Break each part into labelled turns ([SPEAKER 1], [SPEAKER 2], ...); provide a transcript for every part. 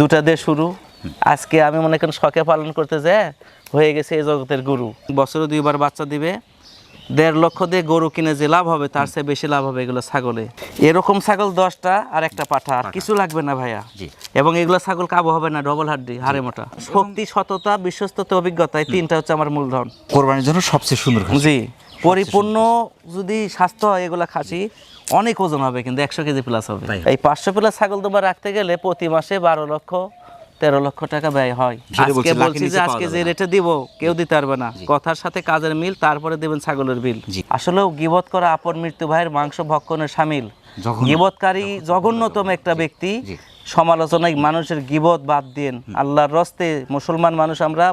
[SPEAKER 1] দুটা দিয়ে শুরু। আজকে আমি মনে করেন শখে পালন করতে যাই হয়ে গেছে এই জগতের গরু। বছরে দুইবার বাচ্চা দিবে দেড় লক্ষ দিয়ে গরু কিনে যে লাভ হবে তার চেয়ে বেশি লাভ হবে এগুলো ছাগলে। এরকম ছাগল দশটা আর একটা পাঠা আর কিছু লাগবে না ভাইয়া। এবং এগুলো ছাগল কাবু হবে না ডবল হাড্ডি হাড়ে মোটা। শক্তি সততা বিশ্বস্ততা অভিজ্ঞতা এই তিনটা হচ্ছে আমার মূলধন।
[SPEAKER 2] কোরবানির জন্য সবচেয়ে সুন্দর
[SPEAKER 1] জি। পরিপূর্ণ যদি স্বাস্থ্য হয় এগুলা খাসি অনেক ওজন হবে কিন্তু একশো কেজি প্লাস হবে। এই পাঁচশো প্লাস ছাগল তোমার রাখতে গেলে প্রতি মাসে বারো লক্ষ তেরো লক্ষ টাকা ব্যয় হয়। আজকে
[SPEAKER 2] বলছি,
[SPEAKER 1] যে আজকে যে রেটে দিব কেউ দিতে পারবে না। কথার সাথে কাজের মিল তারপরে দেবেন ছাগলের বিল।
[SPEAKER 2] জি।
[SPEAKER 1] আসলেও গিবত করা আপন মৃত্যু ভাইয়ের মাংস ভক্ষণের সামিল। গিবতকারী জঘন্যতম একটা ব্যক্তি সমালোচনায় মানুষের গিবত বাদ দিন আল্লাহর রস্তে মুসলমান মানুষ আমরা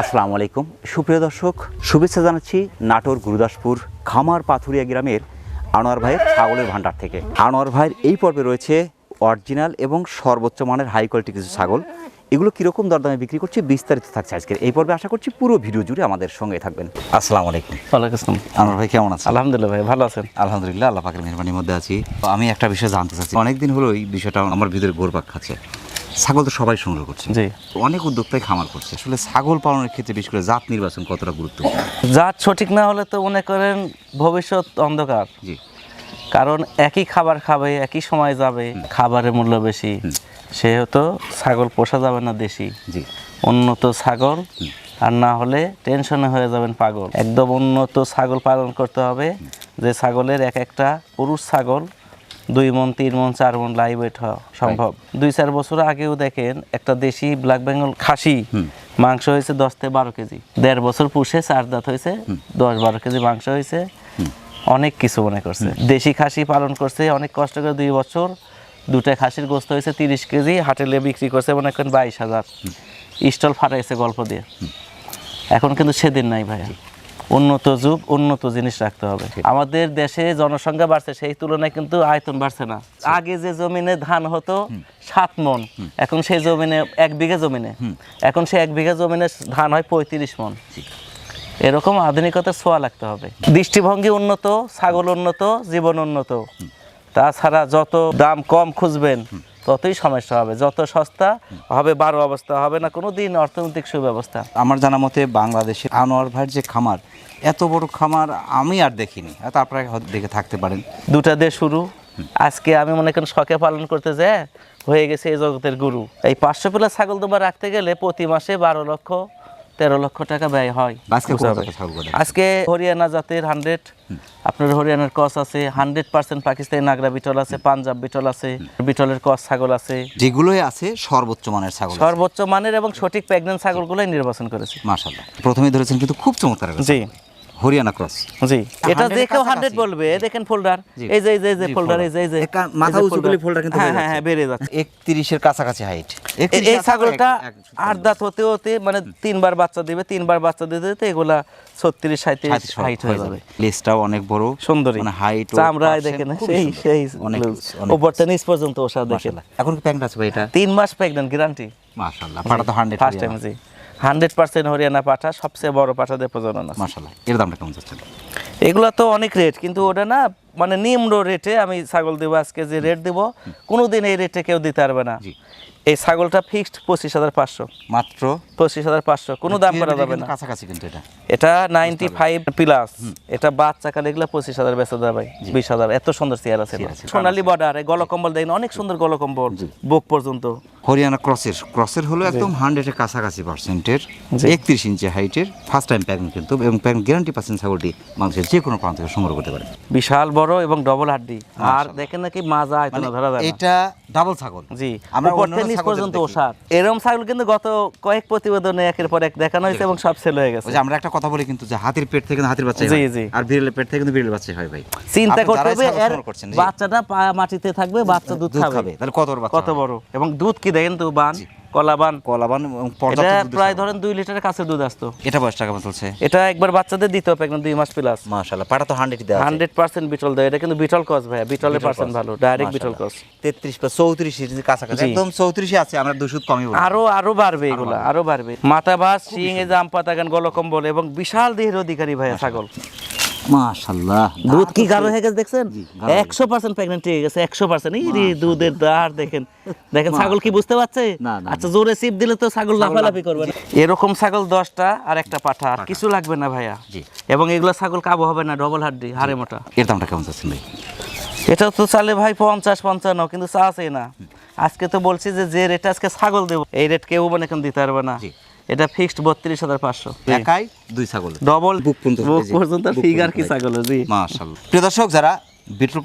[SPEAKER 2] আসসালামু আলাইকুম। সুপ্রিয় দর্শক শুভেচ্ছা জানাচ্ছি নাটোর গুরুদাসপুর খামার পাথুরিয়া গ্রামের আনোয়ার ভাইয়ের ছাগলের ভান্ডার থেকে। আনোয়ার ভাইয়ের এই পর্বে রয়েছে অরিজিনাল এবং সর্বোচ্চ মানের হাই কোয়ালিটি কিছু ছাগল। এগুলো কীরকম দরদামে বিক্রি করছে বিস্তারিত থাকছে আজকের এই পর্বে। আশা করছি পুরো ভিডিও জুড়ে আমাদের সঙ্গে থাকবেন। আসসালামু আলাইকুম।
[SPEAKER 1] ওয়ালাইকুম আসসালাম।
[SPEAKER 2] আনোয়ার ভাই কেমন আছেন?
[SPEAKER 1] আলহামদুলিল্লাহ ভাই ভালো আছেন?
[SPEAKER 2] আলহামদুলিল্লাহ আল্লাহ পাকের মেহরবানির মধ্যে আছি। আমি একটা বিষয় জানতে চাচ্ছি। অনেকদিন হলো এই বিষয়টা আমার ভিতরে গোরপাক খাচ্ছে। ছাগল তো সবাই সংগ্রহ করছে।
[SPEAKER 1] জি।
[SPEAKER 2] অনেক উদ্যোক্তাই খামার করছে। আসলে ছাগল পালনের ক্ষেত্রে বিশেষ করে জাত নির্বাচন কতটা গুরুত্বপূর্ণ
[SPEAKER 1] জাত সঠিক না হলে তো মনে করেন ভবিষ্যৎ অন্ধকার।
[SPEAKER 2] জি।
[SPEAKER 1] কারণ একই খাবার খাবে একই সময় যাবে খাবারের মূল্য বেশি। সেহেতু ছাগল পোষা যাবে না দেশি।
[SPEAKER 2] জি।
[SPEAKER 1] উন্নত ছাগল আর না হলে টেনশনে হয়ে যাবেন পাগল। একদম উন্নত ছাগল পালন করতে হবে যে ছাগলের এক একটা পুরুষ ছাগল দুই মন তিন মন চার মন লাইভ ওয়েট হওয়া সম্ভব। দুই চার বছর আগেও দেখেন একটা দেশি ব্ল্যাক বেঙ্গল খাসি মাংস হয়েছে দশ থেকে বারো কেজি। দেড় বছর পুষে চার দাঁত হয়েছে দশ বারো কেজি মাংস হয়েছে। অনেক কিছু মনে করছে। দেশি খাসি পালন করছে অনেক কষ্ট করে দুই বছর। দুটা খাসির গোস্ত হয়েছে তিরিশ কেজি হাটেলে বিক্রি করছে মনে করেন বাইশ হাজার। স্টল ফাটাইছে গল্প দিয়ে। এখন কিন্তু সেদিন নাই ভাইয়া। উন্নত যুগ উন্নত জিনিস রাখতে হবে। আমাদের দেশে জনসংখ্যা বাড়ছে সেই তুলনায় কিন্তু আয়তন বাড়ছে না। আগে যে জমিনে ধান হতো সাত মন এখন সেই জমিনে এক বিঘা জমিনে। এখন সেই এক বিঘা জমিনে ধান হয় পঁয়ত্রিশ মন। এরকম আধুনিকতার ছোঁয়া লাগতে হবে। দৃষ্টিভঙ্গি উন্নত ছাগল উন্নত জীবন উন্নত। তাছাড়া যত দাম কম খুঁজবেন ততই সমস্যা হবে। যত সস্তা হবে বারো অবস্থা হবে না কোনো দিন অর্থনৈতিক সুব্যবস্থা।
[SPEAKER 2] আমার জানা মতে বাংলাদেশের আনোয়ার ভাইয়ের যে খামার এত বড় খামার আমি আর দেখিনি। হয়তো আপনারা দেখে থাকতে পারেন।
[SPEAKER 1] দুটা দিয়ে শুরু। আজকে আমি মনে করেন শখে পালন করতে যায় হয়ে গেছে এই জগতের গুরু। এই পাঁচশো পিলা ছাগল তোমার রাখতে গেলে প্রতি মাসে বারো লক্ষ তেরো লক্ষ টাকা ব্যয় হয়
[SPEAKER 2] আজকে
[SPEAKER 1] হরিয়ানা জাতের হান্ড্রেড আপনার হরিয়ানার কস আছে হান্ড্রেড পার্সেন্ট পাকিস্তানি নাগরা বিটল আছে পাঞ্জাব বিটল আছে বিটলের কস ছাগল আছে।
[SPEAKER 2] যেগুলোই আছে সর্বোচ্চ মানের ছাগল
[SPEAKER 1] সর্বোচ্চ মানের এবং সঠিক প্রেগনেন্ট ছাগলগুলোই নির্বাচন করেছে।
[SPEAKER 2] মাসাল্লাহ প্রথমে ধরেছেন কিন্তু খুব চমৎকার
[SPEAKER 1] জি।
[SPEAKER 2] হরিয়ানা ক্রস।
[SPEAKER 1] জি। এটা
[SPEAKER 2] 100
[SPEAKER 1] দেখেও
[SPEAKER 2] কাছাকাছি।
[SPEAKER 1] হান্ড্রেড বলবে দেখেন ফোল্ডার এই যে এই যে এই যে ফোল্ডার এই যে এই যে
[SPEAKER 2] মাথা উঁচু করলে folder কিন্তু
[SPEAKER 1] হ্যাঁ হ্যাঁ হ্যাঁ
[SPEAKER 2] যাচ্ছে।
[SPEAKER 1] বেড়ে যাচ্ছে।
[SPEAKER 2] একত্রিশের কাছাকাছি হাইট
[SPEAKER 1] এই ছাগলটা আট দাঁত হতে হতে মানে তিনবার বাচ্চা দিবে তিনবার বাচ্চা দিতে দিতে এগুলা ছত্রিশ সাঁত্রিশ হাইট হয়ে যাবে।
[SPEAKER 2] লেজটাও অনেক বড়
[SPEAKER 1] সুন্দরী।
[SPEAKER 2] মানে হাইট
[SPEAKER 1] চামড়ায় দেখেন সেই সেই
[SPEAKER 2] অনেক।
[SPEAKER 1] উপরটা নিচ পর্যন্ত ওষা দেখেন
[SPEAKER 2] এখন কি আছে ভাই এটা?
[SPEAKER 1] তিন মাস প্রেগনেন্ট গ্যারান্টি
[SPEAKER 2] মাশাল্লাহ পাটা তো হান্ড্রেড
[SPEAKER 1] ফার্স্ট টাইম জি। হান্ড্রেড পার্সেন্ট হরিয়ানা পাঠা সবচেয়ে বড় পাঠাদের প্রজনন
[SPEAKER 2] মাসাল্লাহ এর দামটা কেমন যাচ্ছে?
[SPEAKER 1] এগুলো তো অনেক রেট কিন্তু ওটা না মানে নিম্ন রেটে আমি ছাগল দেবো আজকে যে রেট দেবো কোনো দিন এই রেটে কেউ দিতে পারবে না। এই ছাগলটা ফিক্সড পঁচিশ হাজার পাঁচশো।
[SPEAKER 2] মাত্র
[SPEAKER 1] পঁচিশ হাজার পাঁচশো। কোনো দাম করা যাবে না।
[SPEAKER 2] কাছাকাছি কিন্তু এটা।
[SPEAKER 1] এটা নাইনটি ফাইভ প্লাস এটা বাচ্চা কালে এগুলো পঁচিশ হাজার বেচা যাবে বিশ হাজার। এত সুন্দর চেয়ার আছে সোনালি বর্ডার গলকম্বল দেখেন অনেক সুন্দর গলকম্বল বুক পর্যন্ত।
[SPEAKER 2] হরিয়ানা ক্রসের। ক্রসের হলো একদম হান্ড্রেডের কাছাকাছি পার্সেন্টের একত্রিশ ইঞ্চি হাইটের ফার্স্ট টাইম প্যাকিং কিন্তু এবং গ্যারান্টি ছাগলটি মানুষের যে কোনো প্রান্ত থেকে সংগ্রহ করতে পারে।
[SPEAKER 1] বিশাল বড় এবং ডবল হাড্ডি। আর দেখেন নাকি মাজা আয়তন ধরা যায়
[SPEAKER 2] এটা ডাবল ছাগল।
[SPEAKER 1] জি।
[SPEAKER 2] আমরা
[SPEAKER 1] উপর থেকে নিচ পর্যন্ত। ওষার। এরম ছাগল কিন্তু গত কয়েক প্রতিবেদনে একের পর এক দেখানো হয়েছে এবং সব সেল হয়ে গেছে।
[SPEAKER 2] যে আমরা একটা কথা বলি কিন্তু যে হাতির পেট থেকে হাতির বাচ্চা
[SPEAKER 1] জি, জি।
[SPEAKER 2] আর বিড়ালের পেট থেকে কিন্তু বিড়ালের বাচ্চা হয় ভাই।
[SPEAKER 1] চিন্তা করতে হবে এর। বাচ্চাটা মাটিতে থাকবে বাচ্চা দুধ খাবে।
[SPEAKER 2] তাহলে কত বড়
[SPEAKER 1] কত বড়? এবং দুধ কি দেখেন তো বান? কলাবান।
[SPEAKER 2] কলাবান
[SPEAKER 1] এটা প্রায় ধরেন দুই লিটারের কাছে দুধ আসতো।
[SPEAKER 2] এটা বয়স টাকা চলছে
[SPEAKER 1] এটা একবার বাচ্চাদের দিতে হবে একদম দুই মাস প্লাস
[SPEAKER 2] মাশাআল্লাহ পাটা তো হান্ড্রেড দেওয়া
[SPEAKER 1] হান্ড্রেড পার্সেন্ট বিটল দেয় এটা কিন্তু বিটল কস ভাইয়া বিটলের পার্সেন্ট ভালো ডাইরেক্ট বিটল কস
[SPEAKER 2] তেত্রিশ বা চৌত্রিশ কাছাকাছি একদম চৌত্রিশে আছে আমরা দুশো কমই
[SPEAKER 1] আরও আরও বাড়বে এগুলা আরও বাড়বে। মাথা বাস শিং যে আম পাতা গান গলকম্বল এবং বিশাল দেহের অধিকারী ভাইয়া ছাগল।
[SPEAKER 2] মাশাআল্লাহ।
[SPEAKER 1] দুধ কি গাঢ় হয়ে গেছে দেখছেন? একশো পার্সেন্ট প্রেগনেন্ট হয়ে গেছে একশো পার্সেন্ট এই দুধের দাঁড় দেখেন। দেখেন ছাগল কি বুঝতে পারছে?
[SPEAKER 2] না, না,
[SPEAKER 1] আচ্ছা জোরে সিপ দিলে তো ছাগল লাফালাফি করবে এরকম ছাগল দশটা আর একটা পাঠা আর কিছু লাগবে না ভাইয়া। এবং এগুলো ছাগল কাবু হবে না ডবল হাড্ডি হাড়ে মোটা।
[SPEAKER 2] এর দামটা কেমন চাচ্ছেন ভাই?
[SPEAKER 1] এটা তো চালে ভাই পঞ্চাশ পঞ্চান্ন কিন্তু চা আছে না আজকে তো বলছি যে যে রেট আজকে ছাগল দেবো এই রেট কেউ মানে দিতে পারবে না।
[SPEAKER 2] জি।
[SPEAKER 1] এটা ফিক্সড বত্রিশ হাজার পাঁচশো।
[SPEAKER 2] একাই? দুই ছাগল
[SPEAKER 1] ডবল
[SPEAKER 2] বুক পর্যন্ত
[SPEAKER 1] ফিগার কি জি?
[SPEAKER 2] মাশাআল্লাহ। প্রিয় দর্শক যারা বিটল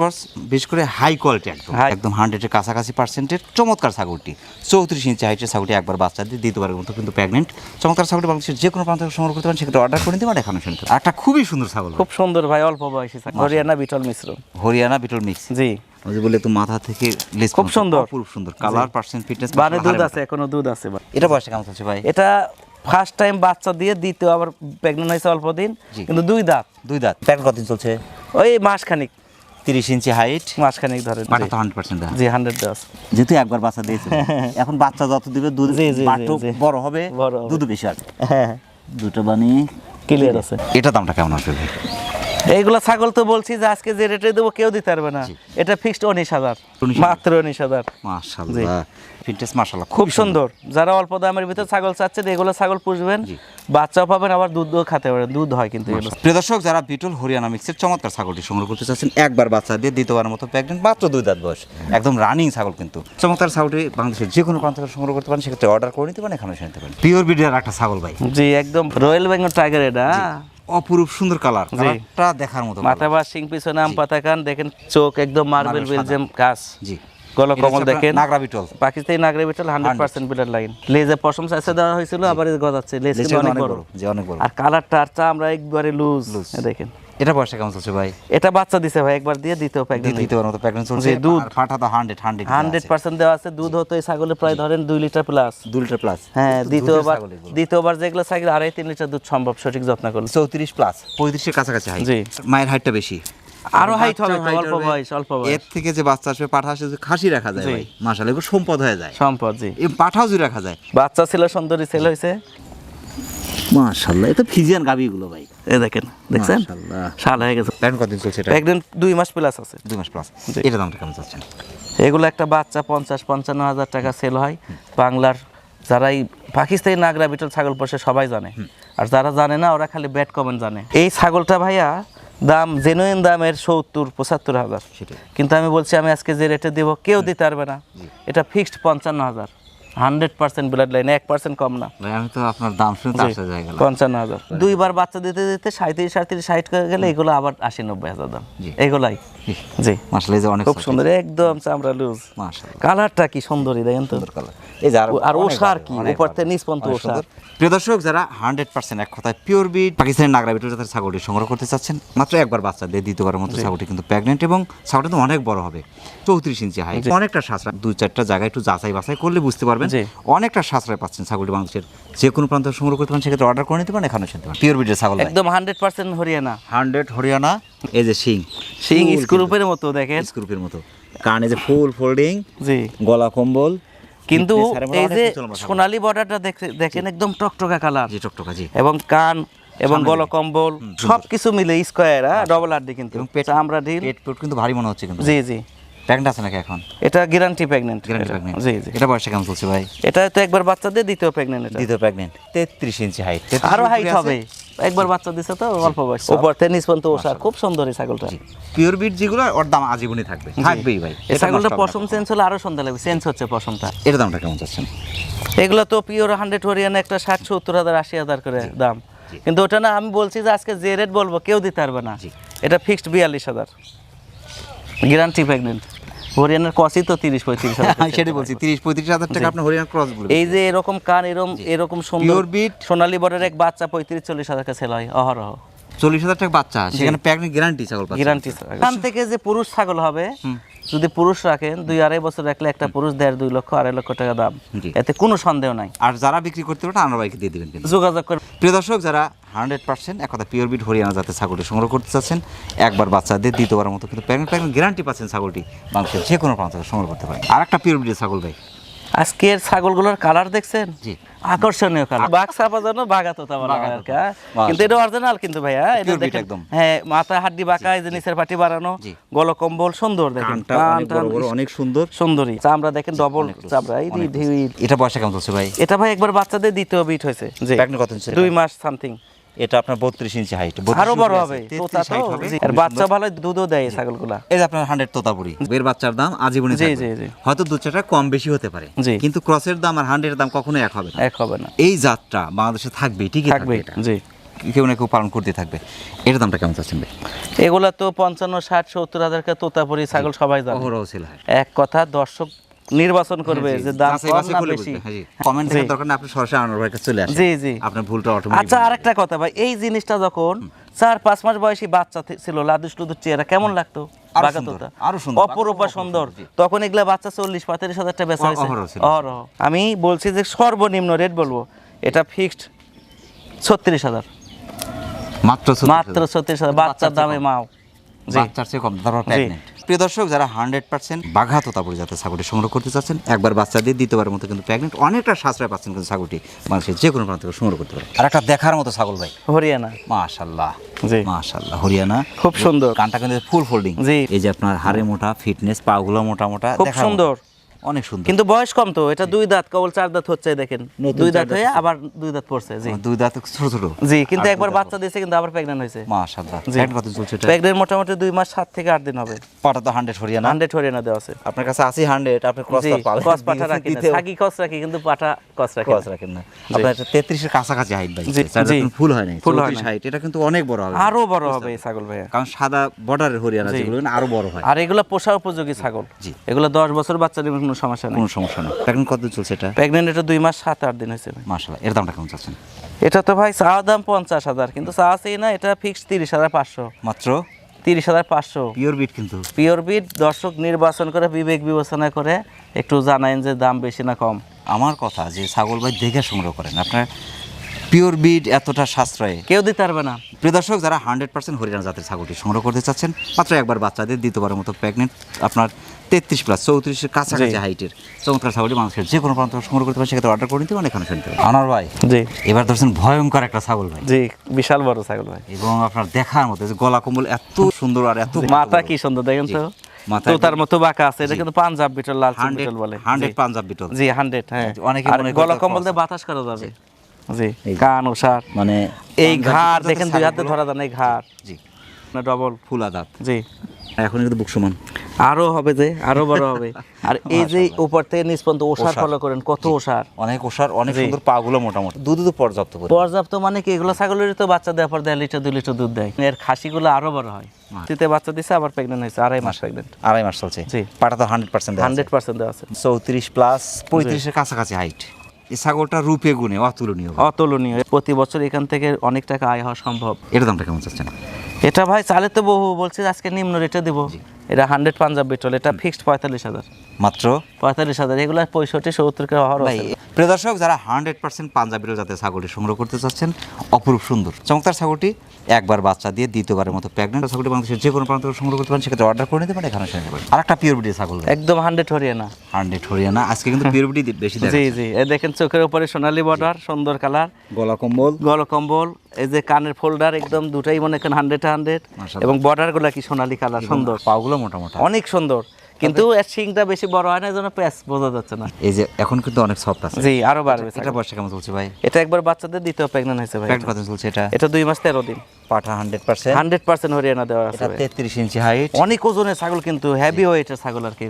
[SPEAKER 2] বিশেষ করে হাই কোয়ালিটি একদম একদম হান্ড্রেডের কাছাকাছি পার্সেন্টের চমৎকার ছাগলটি। চৌত্রিশ ইঞ্চি হাইটের ছাগলটি একবার বাচ্চা দিয়ে দ্বিতীয়বারের মতো কিন্তু প্রেগনেন্ট চমৎকার ছাগলটি বাংলাদেশের যে কোনো প্রান্ত সংগ্রহ করতে পারেন সেক্ষেত্রে অর্ডার করে নিতে পারেন এখানে শুনতে একটা খুবই সুন্দর ছাগল।
[SPEAKER 1] খুব সুন্দর ভাই অল্প বয়সী হরিয়ানা বিটল মিশ্র।
[SPEAKER 2] হরিয়ানা বিটল মিক্স
[SPEAKER 1] জি।
[SPEAKER 2] যে বলে তো মাথা থেকে লেজ
[SPEAKER 1] খুব সুন্দর।
[SPEAKER 2] অপরূপ সুন্দর। কালার পার্সেন্ট ফিটনেস
[SPEAKER 1] বানে দুধ আছে এখনও দুধ আছে।
[SPEAKER 2] এটা বয়সে কেমন চলছে ভাই?
[SPEAKER 1] এটা ফার্স্ট টাইম বাচ্চা দিয়ে দ্বিতীয় আবার প্রেগনেন্ট হয়েছে অল্প দিন কিন্তু দুই দাঁত।
[SPEAKER 2] দুই দাঁত। প্যাকেট কতদিন চলছে?
[SPEAKER 1] ওই মাস খানিক
[SPEAKER 2] তিরিশ ইঞ্চি হাইট
[SPEAKER 1] মাস খানিক ধরেন
[SPEAKER 2] তো হান্ড্রেড পার্সেন্ট
[SPEAKER 1] জি হান্ড্রেড দাস
[SPEAKER 2] যেহেতু একবার বাচ্চা দিয়েছে। এখন বাচ্চা যত দিবে দুধ বড় হবে। দুধ বেশি আসবে।
[SPEAKER 1] হ্যাঁ।
[SPEAKER 2] দুটো বানিয়ে
[SPEAKER 1] ক্লিয়ার আছে।
[SPEAKER 2] এটা দামটা কেমন আসবে ভাই?
[SPEAKER 1] এইগুলো ছাগল তো বলছি যে আজকে যে রেটে দেবো কেউ দিতে পারবে না। এটা ফিক্সড উনিশ হাজার।
[SPEAKER 2] 19,000
[SPEAKER 1] মাত্র উনিশ হাজার।
[SPEAKER 2] ফিটনেস
[SPEAKER 1] খুব সুন্দর। যারা অল্প দামের ভিতরে ছাগল চাচ্ছেন এগুলো ছাগল পুষবেন। বাচ্চাও পাবেন আবার দুধও খেতে পারেন দুধ হয় কিন্তু এগুলো।
[SPEAKER 2] প্রিয় দর্শক যারা বিটল হরিয়ানা মিক্সের চমৎকার ছাগলটি সংগ্রহ করতে চাচ্ছেন একবার বাচ্চা দিয়ে দ্বিতীয়বারের মতো প্রেগনেন্ট মাত্র দুই দাঁত বয়স। একদম রানিং ছাগল কিন্তু। চমৎকার ছাগলটি বাংলাদেশের যে কোনো প্রান্ত থেকে সংগ্রহ করতে পারেন সেক্ষেত্রে অর্ডার করে নিতে পারেন এখানে এসে নিতে পারেন। পিওর বিডের একটা ছাগল ভাই।
[SPEAKER 1] জি একদম রয়্যাল বেঙ্গল টাইগার এটা।
[SPEAKER 2] অপরূপ সুন্দর কালার কালারটা দেখার মতো
[SPEAKER 1] মাথা বা সিং পিছনে আম পাতা কান দেখেন চোখ একদম মার্বেল বেলজিয়াম কাজ
[SPEAKER 2] জি।
[SPEAKER 1] গলা কমল দেখেন।
[SPEAKER 2] নাগরা বিটল।
[SPEAKER 1] পাকিস্তানি নাগরে বিটল বিটার লাইন। লেজে পশম দেওয়া হয়েছিল আবার গজাচ্ছে। লেজ অনেক বড়।
[SPEAKER 2] বড় জি অনেক বড়।
[SPEAKER 1] আর কালারটা আর চামড়া একবারে লুজ। দেখেন।
[SPEAKER 2] এটা বয়সটা কেমন চলছে ভাই?
[SPEAKER 1] এটা বাচ্চা দিছে ভাই একবার দিয়ে দিতেও প্যাকেট
[SPEAKER 2] দ্বিতীয়বার মতো প্রেগনেন্ট চলছে?
[SPEAKER 1] দুধ।
[SPEAKER 2] ফাটা তো হান্ড্রেড হান্ড্রেড
[SPEAKER 1] হান্ড্রেড পার্সেন্ট দেওয়া আছে দুধ হতো এই ছাগলের প্রায় ধরেন দুই লিটার প্লাস
[SPEAKER 2] দু লিটার প্লাস
[SPEAKER 1] হ্যাঁ দ্বিতীয়বার দ্বিতীয়বার যেগুলো ছাগল আড়াই তিন লিটার দুধ সম্ভব সঠিক যত্ন করলে।
[SPEAKER 2] চৌত্রিশ প্লাস পঁয়ত্রিশের কাছাকাছি হাইট
[SPEAKER 1] জি।
[SPEAKER 2] মায়ের হাইটটা বেশি।
[SPEAKER 1] আরও হাইট হবে অল্প। বয়স অল্প বয়স।
[SPEAKER 2] এর থেকে যে বাচ্চা আসবে পাঠা আসবে খাসি রাখা যায় ভাই। মাশাআল্লাহ এগুলো সম্পদ হয়ে যায়।
[SPEAKER 1] সম্পদ জি।
[SPEAKER 2] এই পাঠাও রাখা যায়।
[SPEAKER 1] বাচ্চা ছিল সুন্দরী ছেলে হয়েছে
[SPEAKER 2] মাশাআল্লাহ এটা ফিজিয়ান গাবি গুলো ভাই।
[SPEAKER 1] এ দেখেন দেখছেন? সাল হয়ে গেছে।
[SPEAKER 2] প্ল্যান কতদিন চলছে এটা?
[SPEAKER 1] প্রেগনেন্ট দুই মাস প্লাস আছে।
[SPEAKER 2] দুই মাস প্লাস। এটা দামটা কেমন চাচ্ছেন?
[SPEAKER 1] এগুলো একটা বাচ্চা পঞ্চাশ পঞ্চান্ন হাজার টাকা সেল হয়। বাংলার যারাই পাকিস্তানি নাগরা বিটল ছাগল পোষে সবাই জানে। আর যারা জানে না ওরা খালি ব্যাট কমেন্ট জানে। এই ছাগলটা ভাইয়া দাম জেনুইন দামের সত্তর পঁচাত্তর হাজার। কিন্তু আমি বলছি আমি আজকে যে রেটে দেবো কেউ দিতে পারবে না। এটা ফিক্সড পঞ্চান্ন হাজার। হান্ড্রেড পার্সেন্ট ব্লাড লাইন এক পার্সেন্ট কম না।
[SPEAKER 2] আমি তো আপনার দাম শুনে আসা যায়
[SPEAKER 1] পঞ্চান্ন হাজার। দুইবার বাচ্চা দিতে দিতে সাঁত্রিশ সাঁত্রিশ ষাট করে গেলে এগুলো আবার আশি নব্বই হাজার দাম। এগুলাই। জি।
[SPEAKER 2] যে অনেক
[SPEAKER 1] খুব সুন্দর একদম চামড়া লুজ। কালারটা কি সুন্দরী দেখেন তো।
[SPEAKER 2] এই যে আর
[SPEAKER 1] ওষার কি? উপর থেকে নিচ পর্যন্ত ওষার।
[SPEAKER 2] প্রিয় দর্শক যারা হান্ড্রেড পার্সেন্ট এক কথায় পিওর বিট পাকিস্তানি নাগরা বিটের জাতের ছাগলটি সংগ্রহ করতে চাচ্ছেন মাত্র একবার বাচ্চা দিয়ে দ্বিতীয়বারের মতো ছাগলটি কিন্তু প্রেগনেন্ট এবং ছাগলটা তো অনেক বড় হবে চৌত্রিশ ইঞ্চি হাইট অনেকটা সাশ্রয় দুই চারটা জায়গায় একটু যাচাই বাছাই করলে বুঝতে পারবেন। অনেকটা সাশ্রয় পাচ্ছেন ছাগলটি বাংলাদেশের যে কোনো প্রান্ত সংগ্রহ করতে পারেন সেক্ষেত্রে অর্ডার করে নিতে পারেন এখানে শুনতে পারেন পিওর বিটের ছাগল
[SPEAKER 1] একদম hundred percent Haryana.
[SPEAKER 2] Hundred Haryana এই যে সিং
[SPEAKER 1] সিং স্ক্রুপের মতো দেখেন।
[SPEAKER 2] স্ক্রুপের মতো। কানে যে ফুল ফোল্ডিং
[SPEAKER 1] জি।
[SPEAKER 2] গলা কম্বল
[SPEAKER 1] কিন্তু এই যে। সোনালী বর্ডারটা দেখেন একদম টকটকা কালার
[SPEAKER 2] জি টকটকা জি।
[SPEAKER 1] এবং কান এবং গল কম্বল সবকিছু মিলে স্কোয়ার ডবল আড্ডি কিন্তু।
[SPEAKER 2] এবং পেট-
[SPEAKER 1] আমরা
[SPEAKER 2] পেট পেট কিন্তু ভারী মনে হচ্ছে কিন্তু।
[SPEAKER 1] জি জি।
[SPEAKER 2] প্রেগনেন্ট আছে নাকি এখন?
[SPEAKER 1] এটা গ্যারান্টি প্রেগনেন্ট
[SPEAKER 2] গ্যারান্টি প্রেগনেন্ট
[SPEAKER 1] জি জি।
[SPEAKER 2] এটা বয়সে কেমন চলছে ভাই?
[SPEAKER 1] এটা তো একবার বাচ্চা দিয়ে দ্বিতীয় প্রেগনেন্ট এটা।
[SPEAKER 2] দ্বিতীয় প্রেগনেন্ট তেত্রিশ ইঞ্চি হাইট
[SPEAKER 1] আরও হাইট হবে। একবার বাচ্চা দিছে তো অল্প বয়স। উপর থেকে নিচ পর্যন্ত ওষার খুব সুন্দর এই ছাগলটা।
[SPEAKER 2] পিওর বিট যেগুলো ওর দাম আজীবনই থাকবে। থাকবেই ভাই।
[SPEAKER 1] এই ছাগলটা পশম চেঞ্জ হলে আরও সন্ধ্যা লাগবে। চেঞ্জ হচ্ছে পশমটা।
[SPEAKER 2] এর দামটা কেমন চাচ্ছেন?
[SPEAKER 1] এগুলো তো পিওর হান্ড্রেড হরিয়ানা একটা ষাট সত্তর হাজার আশি হাজার করে দাম। কিন্তু ওটা না আমি বলছি যে আজকে যে রেট বলব কেউ দিতে পারবে না। এটা ফিক্সড বিয়াল্লিশ হাজার। গ্যারান্টি প্রেগনেন্ট হরিয়ানার ক্রসই তো তিরিশ পঁয়ত্রিশ হাজার
[SPEAKER 2] সেটাই বলছি তিরিশ পঁয়ত্রিশ হাজার টাকা আপনার হরিয়ানার ক্রস
[SPEAKER 1] এই যে এরকম কান এরকম এরকম সুন্দর
[SPEAKER 2] বিট
[SPEAKER 1] সোনালি বর্ডের এক বাচ্চা পঁয়ত্রিশ চল্লিশ হাজার টাকা সেল হয় অহরহ।
[SPEAKER 2] চল্লিশ হাজার টাকা বাচ্চা সেখানে প্রেগনেন্ট গ্যারান্টি ছাগল
[SPEAKER 1] গ্যারান্টি এখান থেকে যে পুরুষ ছাগল হবে যদি পুরুষ রাখেন দুই আড়াই বছর রাখলে একটা পুরুষ দেড় দুই লক্ষ আড়াই লক্ষ টাকা দাম। এতে কোনো সন্দেহ নাই।
[SPEAKER 2] আর যারা বিক্রি করতে পারে আনোয়ার ভাইকে দিয়ে দেবেন কিন্তু।
[SPEAKER 1] যোগাযোগ করে
[SPEAKER 2] প্রিয় দর্শক যারা হান্ড্রেড পার্সেন্ট এক কথা পিওর বিট হরিয়ানা জাতের ছাগলটি সংগ্রহ করতে চাচ্ছেন একবার বাচ্চাদের দ্বিতীয়বার মতো কিন্তু প্যাকেট প্যাকেট গ্যারান্টি পাচ্ছেন ছাগলটি বাংলাদেশের যে কোনো প্রান্ত সংগ্রহ করতে পারেন। আর একটা পিওর বিটের ছাগল ভাই।
[SPEAKER 1] আজকের ছাগলগুলোর কালার দেখছেন?
[SPEAKER 2] জি।
[SPEAKER 1] আকর্ষণীয় কালার বাঘ জন্য বাঘা তোতা বলা হয়? আর। কিন্তু এটা অরিজিনাল কিন্তু ভাইয়া এটা দেখেন
[SPEAKER 2] একদম।
[SPEAKER 1] হ্যাঁ মাথা হাড্ডি বাঁকা এই যে নিচের পাটি বাড়ানো। গল কম্বল সুন্দর দেখেন।
[SPEAKER 2] অনেক সুন্দর।
[SPEAKER 1] সুন্দরী চামড়া দেখেন ডবল চামড়া
[SPEAKER 2] এটা বয়সে কেমন চলছে ভাই?
[SPEAKER 1] এটা ভাই একবার বাচ্চাদের দ্বিতীয় বিট হয়েছে দুই মাস সামথিং
[SPEAKER 2] এটা আপনার বত্রিশ ইঞ্চি হাইট
[SPEAKER 1] আরও বড় হবে। বাচ্চা ভালো দুধও দেয় এই ছাগলগুলা।
[SPEAKER 2] এই যে আপনার হান্ড্রেড তোতাপুরি। এর বাচ্চার দাম আজীবনই
[SPEAKER 1] জি, জি, জি।
[SPEAKER 2] হয়তো দু চারটা কম বেশি হতে পারে। কিন্তু ক্রসের দাম আর হান্ড্রেডের দাম কখনো এক হবে না।
[SPEAKER 1] এক হবে না।
[SPEAKER 2] এই জাতটা বাংলাদেশে থাকবে ঠিকই
[SPEAKER 1] থাকবে জি।
[SPEAKER 2] কেউ না কেউ পালন করতে থাকবে। এটার দামটা কেমন চাচ্ছেন ভাই?
[SPEAKER 1] এগুলা তো পঞ্চান্ন ষাট সত্তর হাজার তোতাপুরি ছাগল সবাই
[SPEAKER 2] হয়
[SPEAKER 1] এক কথা দর্শক নির্বাচন করবে যে দাম কম না বেশি।
[SPEAKER 2] হ্যাঁ। কমেন্ট
[SPEAKER 1] জি।
[SPEAKER 2] দেখার দরকার না আপনি সরাসরি আনোয়ার ভাইয়ের কাছে চলে আসেন।
[SPEAKER 1] জি জি।
[SPEAKER 2] আপনার ভুলটা অটোমেটিক
[SPEAKER 1] আচ্ছা আরেকটা কথা ভাই এই জিনিসটা যখন চার পাঁচ মাস বয়সী বাচ্চা ছিল লাদুস লুদুর চেহারা কেমন লাগতো?
[SPEAKER 2] আরও
[SPEAKER 1] বাঘা
[SPEAKER 2] সুন্দর,
[SPEAKER 1] তোতা।
[SPEAKER 2] আরও সুন্দর,
[SPEAKER 1] অপরূপা সুন্দর। তখন এগুলা বাচ্চা চল্লিশ পঁয়তাল্লিশ হাজার টাকা বেচা হয়েছে।
[SPEAKER 2] অহরহ ছিল।
[SPEAKER 1] অহরহ। আমি বলছি যে সর্বনিম্ন রেট বলব এটা ফিক্সড ছত্রিশ হাজার।
[SPEAKER 2] মাত্র
[SPEAKER 1] মাত্র ছত্রিশ হাজার বাচ্চার দামে মাও।
[SPEAKER 2] বাচ্চার চেয়ে কম প্রিয় দর্শক যারা হান্ড্রেড পার্সেন্ট বাঘা তোতাপুরি জাতের ছাগলটি সংগ্রহ করতে চাচ্ছেন একবার বাচ্চা দিয়ে দ্বিতীয়বার মতো কিন্তু প্রেগনেন্ট অনেকটা সাশ্রয় পাচ্ছেন কিন্তু ছাগলটি মানুষের যে কোনো প্রান্ত সংগ্রহ করতে পারে আর একটা দেখার মতো ছাগল ভাই।
[SPEAKER 1] হরিয়ানা।
[SPEAKER 2] মাশাল্লাহ
[SPEAKER 1] জি।
[SPEAKER 2] মাশাল্লাহ হরিয়ানা।
[SPEAKER 1] খুব সুন্দর।
[SPEAKER 2] কানটা কিন্তু ফুল ফোল্ডিং
[SPEAKER 1] জি।
[SPEAKER 2] এই যে আপনার হাড়ে মোটা ফিটনেস পাগুলো মোটা মোটা
[SPEAKER 1] খুব সুন্দর।
[SPEAKER 2] অনেক সুন্দর।
[SPEAKER 1] কিন্তু বয়স কম তো এটা দুই দাঁত কেবল চার দাঁত হচ্ছে দেখেন। দুই দাঁত হয়ে আবার দুই দাঁত পড়ছে জি।
[SPEAKER 2] দুই দাঁত ছোট ছোট।
[SPEAKER 1] জি কিন্তু একবার বাচ্চা দিয়েছে কিন্তু আবার প্রেগনেন্ট হয়েছে।
[SPEAKER 2] মাশাল্লাহ
[SPEAKER 1] জি।
[SPEAKER 2] প্যাকেট কত চলছে এটা?
[SPEAKER 1] প্রেগনেন্ট মোটামুটি দুই মাস সাত থেকে আট দিন হবে।
[SPEAKER 2] পাটা তো হান্ড্রেড হরিয়ানা।
[SPEAKER 1] হান্ড্রেড হরিয়ানা দেওয়া আছে।
[SPEAKER 2] আপনার কাছে আছে হান্ড্রেড আপনি ক্রস পাবেন।
[SPEAKER 1] পাঠা রাখি না। সাকি কস রাখি কিন্তু পাঠা কস রাখি
[SPEAKER 2] ক্রস রাখেন না। আপনার তেত্রিশের কাছাকাছি হাইট ভাই।
[SPEAKER 1] জি।
[SPEAKER 2] ফুল হয়
[SPEAKER 1] হয়
[SPEAKER 2] হাইট এটা কিন্তু অনেক বড় হবে।
[SPEAKER 1] আরও বড় হবে এই ছাগল ভাইয়া।
[SPEAKER 2] কারণ সাদা বর্ডারের হরিয়ানা যেগুলো আরও বড় হয়।
[SPEAKER 1] আর এগুলো পোষা উপযোগী ছাগল।
[SPEAKER 2] জি।
[SPEAKER 1] এগুলো দশ বছর বাচ্চা কোনো সমস্যা নেই।
[SPEAKER 2] কোনো সমস্যা নেই এখন কত চলছে এটা?
[SPEAKER 1] প্রেগনেন্ট এটা দুই মাস সাত আট দিন হয়েছে
[SPEAKER 2] মাশাল্লাহ এর দামটা কেমন চাচ্ছেন?
[SPEAKER 1] এটা তো ভাই চাওয়া দাম পঞ্চাশ হাজার কিন্তু চা আছে না এটা ফিক্সড তিরিশ হাজার পাঁচশো।
[SPEAKER 2] মাত্র?
[SPEAKER 1] তিরিশ হাজার পাঁচশো।
[SPEAKER 2] পিওর বিট কিন্তু।
[SPEAKER 1] পিওর বিট দর্শক নির্বাচন করে বিবেক বিবেচনা করে একটু জানাইন যে দাম বেশি না কম।
[SPEAKER 2] আমার কথা যে ছাগল ভাই দেখে সংগ্রহ করেন আপনার পিওর বিট এতটা সাশ্রয়ে।
[SPEAKER 1] কেউ দিতে পারবে না।
[SPEAKER 2] প্রিয় দর্শক যারা হান্ড্রেড পার্সেন্ট হরিয়ানা জাতের ছাগলটি সংগ্রহ করতে চাচ্ছেন মাত্র একবার বাচ্চাদের দ্বিতীয়বারের মতো প্রেগনেন্ট আপনার তেত্রিশ প্লাস চৌত্রিশের কাছাকাছি হাইটের চমৎকার ছাগলটি মানুষের যে কোনো প্রান্ত সংগ্রহ করতে পারে সেক্ষেত্রে অর্ডার করে নিতে পারেন এখানে শুনতে পারেন। আনার ভাই।
[SPEAKER 1] জি।
[SPEAKER 2] এবার ধরছেন ভয়ঙ্কর একটা ছাগল ভাই।
[SPEAKER 1] জি বিশাল বড় ছাগল ভাই।
[SPEAKER 2] এবং আপনার দেখার মতো যে গলা কম্বল এত সুন্দর আর এত
[SPEAKER 1] মাথা কি সুন্দর দেখেন তো? তো তার মতো বাঁকা আছে এটা কিন্তু পাঞ্জাব বিটল লাল
[SPEAKER 2] হান্ড্রেড
[SPEAKER 1] বিটল বলে।
[SPEAKER 2] হান্ড্রেড
[SPEAKER 1] জি।
[SPEAKER 2] পাঞ্জাব বিটল।
[SPEAKER 1] জি হান্ড্রেড হ্যাঁ।
[SPEAKER 2] অনেকে মনে করে
[SPEAKER 1] গলা কম্বল দিয়ে বাতাস করা যাবে। জি। কান ওষার
[SPEAKER 2] মানে
[SPEAKER 1] এই ঘাড় দেখেন দুই হাতে ধরা যান এই ঘাড়।
[SPEAKER 2] জি।
[SPEAKER 1] না ডবল
[SPEAKER 2] ফুল আদাত
[SPEAKER 1] জি।
[SPEAKER 2] এখন কিন্তু বুক সমান।
[SPEAKER 1] আরও হবে যে আরও বড় হবে। আর এই যে উপর থেকে নিচ পর্যন্ত ওষার। ফলো করেন কত ওষার?
[SPEAKER 2] অনেক ওষার অনেক। সুন্দর পাগুলো মোটামুটি। দুধ তো পর্যাপ্ত
[SPEAKER 1] পর্যাপ্ত মানে কি এগুলো ছাগলেরই তো বাচ্চা দেওয়ার পর দেড় লিটার দুই লিটার দুধ দেয়। এর খাসিগুলো আরও বড় হয়। তিতে বাচ্চা দিছে আবার প্রেগনেন্ট হয়েছে আড়াই মাস প্রেগনেন্ট
[SPEAKER 2] আড়াই মাস চলছে।
[SPEAKER 1] জি।
[SPEAKER 2] পাটা তো হান্ড্রেড পার্সেন্ট
[SPEAKER 1] হান্ড্রেড পার্সেন্ট দেওয়া আছে।
[SPEAKER 2] চৌত্রিশ প্লাস পঁয়ত্রিশের কাছাকাছি হাইট এই ছাগলটা রূপে গুণে অতুলনীয়।
[SPEAKER 1] অতুলনীয়। প্রতি বছর এখান থেকে অনেক টাকা আয় হওয়া সম্ভব।
[SPEAKER 2] এর দামটা কেমন চাচ্ছেন?
[SPEAKER 1] এটা ভাই চালে তো বহু বলছি আজকে নিম্ন রেটে দিব। এটা হান্ড্রেড পাঞ্জাব বিটল এটা ফিক্সড পঁয়তাল্লিশ হাজার।
[SPEAKER 2] মাত্র?
[SPEAKER 1] পঁয়তাল্লিশ হাজার এগুলো পঁয়ষট্টি সত্তর কে হওয়ার
[SPEAKER 2] ভাই প্রিয় দর্শক যারা হান্ড্রেড পার্সেন্ট পাঞ্জাবিরও যাতে ছাগলটি সংগ্রহ করতে চাচ্ছেন অপরূপ সুন্দর। চমৎকার ছাগলটি একবার বাচ্চা দিয়ে দ্বিতীয়বারের মতো প্রেগনেন্ট ছাগলটি বাংলাদেশের যে কোনো প্রান্ত সংগ্রহ করতে পারেন সেক্ষেত্রে অর্ডার করে নিতে পারেন এখানে শুনে নেবেন আর একটা পিওর বিডি ছাগল
[SPEAKER 1] একদম হান্ড্রেড হরিয়ানা।
[SPEAKER 2] হান্ড্রেড হরিয়ানা আজকে কিন্তু পিওর বিডি বেশি
[SPEAKER 1] জি জি এই দেখেন চোখের উপরে সোনালী বর্ডার সুন্দর কালার
[SPEAKER 2] গলা কম্বল।
[SPEAKER 1] গল কম্বল এই যে কানের ফোল্ডার একদম দুটাই মনে করেন হান্ড্রেড হান্ড্রেড এবং বর্ডারগুলা কি সোনালী কালার সুন্দর।
[SPEAKER 2] পাগুলো মোটামুটি।
[SPEAKER 1] অনেক সুন্দর। কিন্তু এর শিংটা বেশি বড় হয় না এজন্য জন্য প্যাচ বোঝা যাচ্ছে না।
[SPEAKER 2] এই যে এখন কিন্তু অনেক সফট আছে।
[SPEAKER 1] জি আরও বাড়বে
[SPEAKER 2] এটা বর্ষা কেমন চলছে ভাই?
[SPEAKER 1] এটা একবার বাচ্চাদের দিতে প্রেগন্যান্ট হয়েছে ভাই।
[SPEAKER 2] কত চলছে এটা?
[SPEAKER 1] এটা দুই মাস তেরো দিন।
[SPEAKER 2] পাঠা hundred percent
[SPEAKER 1] hundred percent Haryana দেওয়া আছে
[SPEAKER 2] এটা। তেত্রিশ ইঞ্চি হাইট
[SPEAKER 1] অনেক ওজনের ছাগল কিন্তু হেভি ওয়েটের ছাগল আর কি।